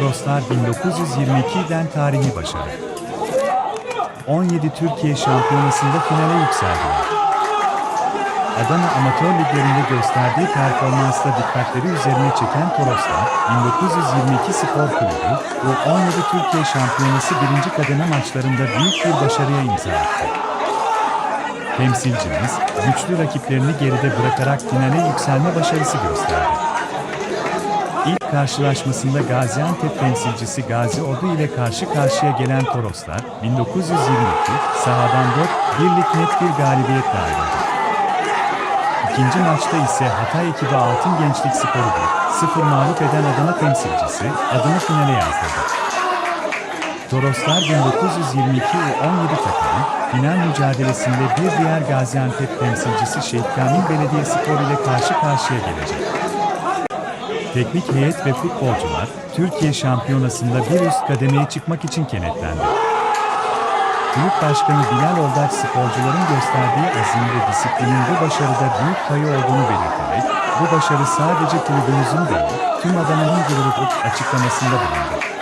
Toroslar 1922'den tarihi başarı. 17 Türkiye Şampiyonası'nda finale yükseldiler. Adana Amatör Liglerinde gösterdiği performansla dikkatleri üzerine çeken Toroslar, 1922 Spor Kulübü ve 17 Türkiye Şampiyonası birinci kademe maçlarında büyük bir başarıya imza attı. Temsilcimiz, güçlü rakiplerini geride bırakarak finale yükselme başarısı gösterdi. İlk karşılaşmasında Gaziantep temsilcisi Gazi Ordu ile karşı karşıya gelen Toroslar, 1922 sahadan 4 birlik net bir galibiyetle ayrıldı. İkinci maçta ise Hatay ekibi Altın Gençlik Sporu 1-0 mağlup eden Adana temsilcisi adını finale yazdırdı. Toroslar 1922 U17 takımı, final mücadelesinde bir diğer Gaziantep temsilcisi Şehit Kamil Belediyespor ile karşı karşıya gelecek. Teknik heyet ve futbolcular, Türkiye şampiyonasında bir üst kademeye çıkmak için kenetlendi. Kulüp Başkanı Bilal Oldaç sporcuların gösterdiği azim ve disiplinin bu başarıda büyük payı olduğunu belirterek, bu başarı sadece kulübümüzün değil, tüm Adana'nın gururluk açıklamasında bulundu.